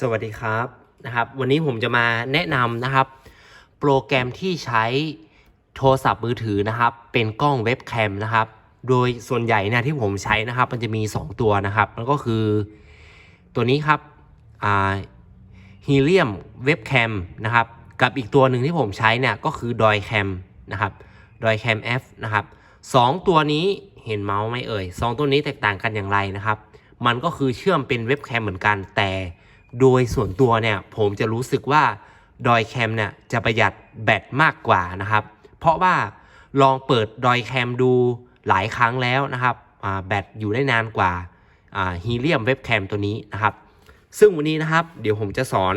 สวัสดีครับนะครับ วันนี้ผมจะมาแนะนำนะครับ โปรแกรมที่ใช้โทรศัพท์มือถือนะครับ เป็นกล้องเว็บแคมนะครับ โดยส่วนใหญ่เนะที่ผมใช้นะครับ มันจะมี 2 ตัวนะครับแล้วก็คือตัวนี้ครับฮีเลียมเว็บแคมนะครับ กับอีกตัวหนึ่งที่ผมใช้เนี่ยก็คือดอยแคมนะครับดอยแคม F นะครับสองตัวนี้เห็นเมาส์ไหมเอ่ยสองตัวนี้แตกต่างกันอย่างไรนะครับ มันก็คือเชื่อมเป็นเว็บแคมเหมือนกันแต่ โดยส่วนตัวเนี่ยผมจะรู้สึกว่าดอยแคมเนี่ยจะประหยัดแบตมากกว่านะครับ เพราะว่าลองเปิดดอยแคมดูหลายครั้งแล้วนะครับแบตอยู่ได้นานกว่าฮีเลียมเว็บแคมตัวนี้นะครับ ซึ่งวันนี้นะครับเดี๋ยวผมจะสอน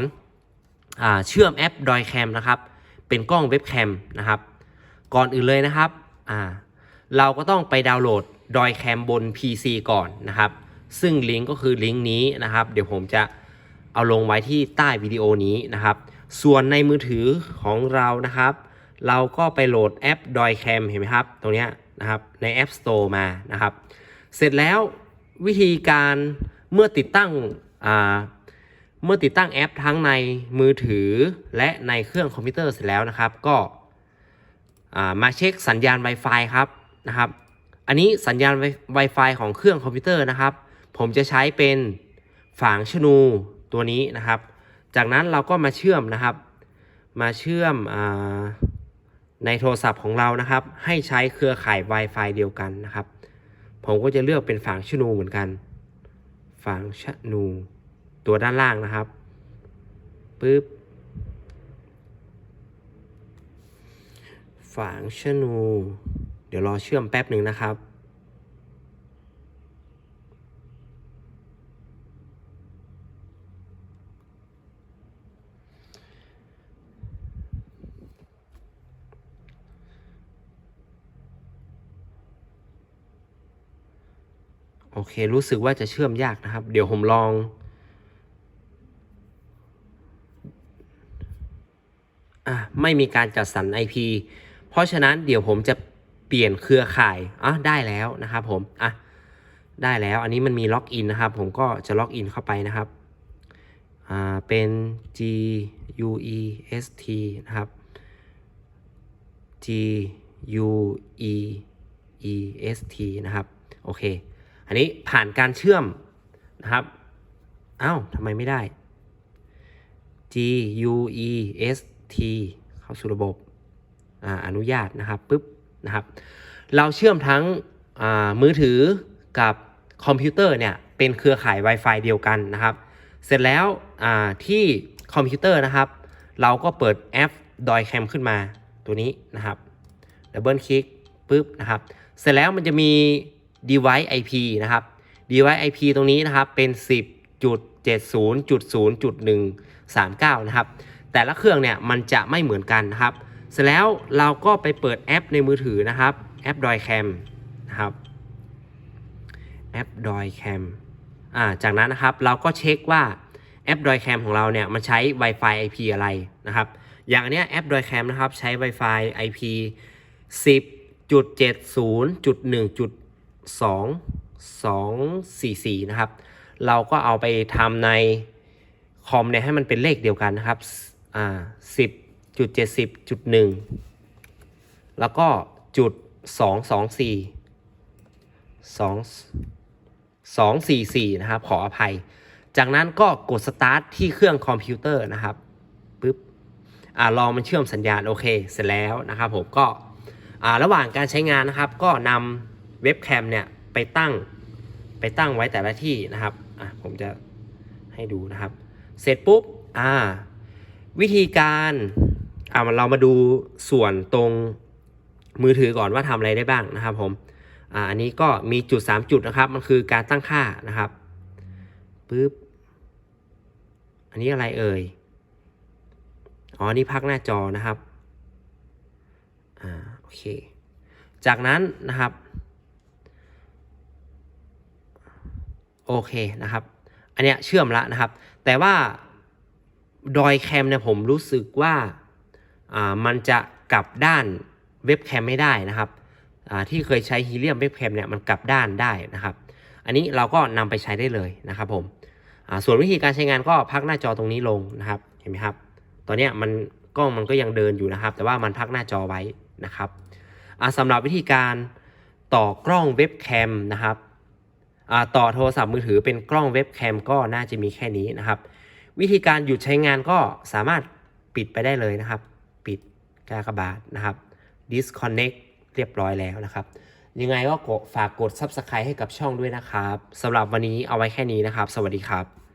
อเชื่อมแอปดอยแคมนะครับเป็นกล้องเว็บแคมนะครับ ก่อนอื่นเลยนะครับเราก็ต้องไปดาวน์โหลดดอยแคมบน PC ก่อนนะครับ ซึ่งลิงก์ก็คือลิงก์นี้นะครับ เดี๋ยวผมจะ เอาลงไว้ที่ใต้วิดีโอนี้นะครับ ส่วนในมือถือของเรานะครับ เราก็ไปโหลดแอปดอยแคมเห็นไหมครับ ตรงนี้นะครับใน App Store มานะครับ เสร็จแล้ววิธีการเมื่อติดตั้งเมื่อติดตั้งแอปทั้งในมือถือและในเครื่องคอมพิวเตอร์เสร็จแล้วนะครับ ก็มาเช็คสัญญาณ Wi-Fi ครับนะครับ อันนี้สัญญาณ Wi-Fi ของเครื่องคอมพิวเตอร์นะครับ ผมจะใช้เป็นฝางชนู ตัวนี้นะครับ จากนั้นเราก็มาเชื่อมนะครับ มาเชื่อมอในโทรศัพท์ของเรานะครับ ให้ใช้เครือข่าย Wi-Fi เดียวกันนะครับ ผมก็จะเลือกเป็นฝางชนูเหมือนกันฝางชนูตัวด้านล่างนะครับปึ๊บฝางชนู เดี๋ยวรอเชื่อมแป๊บหนึ่งนะครับ โอเค รู้สึกว่าจะเชื่อมยากนะครับ เดี๋ยวผมลอง อะ ไม่มีการจัดสรร IP เพราะฉะนั้นเดี๋ยวผมจะเปลี่ยนเครือข่าย อะ ได้แล้วนะครับผม อะ ได้แล้ว อันนี้มันมีล็อกอินนะครับ ผมก็จะล็อกอินเข้าไปนะครับ อ่า เป็น G U E S T นะครับ G U E E S T นะครับ โอเค อันนี้ผ่านการเชื่อมนะครับอ้าวทำไมไม่ได้ G U E S T เข้าสู่ระบบออนุญาตนะครับปุ๊บนะครับ เราเชื่อมทั้งมือถือกับคอมพิวเตอร์เนี่ยเป็นเครือข่าย Wi-Fi เดียวกันนะครับ เสร็จแล้วที่คอมพิวเตอร์นะครับ เราก็เปิดแอปดอยแคมขึ้นมาตัวนี้นะครับดับเบิลคลิกปุ๊บนะครับ เสร็จแล้วมันจะมี device IP นะครับ device IP ตรงนี้นะครับเป็น 10.70.0.139 นะครับ แต่ละเครื่องเนี่ยมันจะไม่เหมือนกันนะครับ เสร็จแล้วเราก็ไปเปิดแอปในมือถือนะครับ แอปดอยแคมนะครับ แอปดอยแคมอ่า จากนั้นนะครับเราก็เช็คว่าแอปดอยแคมของเราเนี่ยมันใช้ Wi-Fi IP อะไรนะครับ อย่างอันเนี้ยแอปดอยแคมนะครับใช้ Wi-Fi IP 2 2 4 4 นะครับ เราก็เอาไปทำในคอมเนี่ยให้มันเป็นเลขเดียวกันนะครับอ่า10.70.1แล้วก็จุด 224 2 244 นะครับ ขออภัย จากนั้นก็กดสตาร์ทที่เครื่องคอมพิวเตอร์นะครับปึ๊บอ่ารอมันเชื่อมสัญญาณ โอเค เสร็จแล้วนะครับผมก็อ่าระหว่างการใช้งานนะครับก็นำ เว็บแคมเนี่ยไปตั้งไปตั้งไว้แต่ละที่นะครับอะผมจะให้ดูนะครับ เสร็จปุ๊บอ่าวิธีการอ่าเรามาดูส่วนตรงมือถือก่อนว่าทำอะไรได้บ้างนะครับผมอ่าอันนี้ก็มีจุด 3 จุดนะครับ มันคือการตั้งค่านะครับปึ๊บอันนี้อะไรเอ่ยอ๋อนี่พักหน้าจอนะครับอ่าโอเค จากนั้นนะครับ โอเคนะครับ อันเนี้ยเชื่อมละนะครับ แต่ว่าดอยแคมเนี่ยผมรู้สึกว่าอ่ามันจะกลับด้านเว็บแคมไม่ได้นะครับที่เคยใช้ฮีเลียมเว็บแคมเนี่ยมันกลับด้านได้นะครับ อันนี้เราก็นำไปใช้ได้เลยนะครับผมอ่าส่วนวิธีการใช้งานก็พักหน้าจอตรงนี้ลงนะครับ เห็นไหมครับ ตอนเนี้ยมันกล้องมันก็ยังเดินอยู่นะครับ แต่ว่ามันพักหน้าจอไว้นะครับอ่าสำหรับวิธีการต่อกล้องเว็บแคมนะครับ ต่อโทรศัพท์มือถือเป็นกล้องเว็บแคมก็น่าจะมีแค่นี้นะครับ วิธีการหยุดใช้งานก็สามารถปิดไปได้เลยนะครับ ปิดกากบาทนะครับ disconnect เรียบร้อยแล้วนะครับ ยังไงก็กดฝากกด subscribe ให้กับช่องด้วยนะครับสำหรับวันนี้เอาไว้แค่นี้นะครับ สวัสดีครับ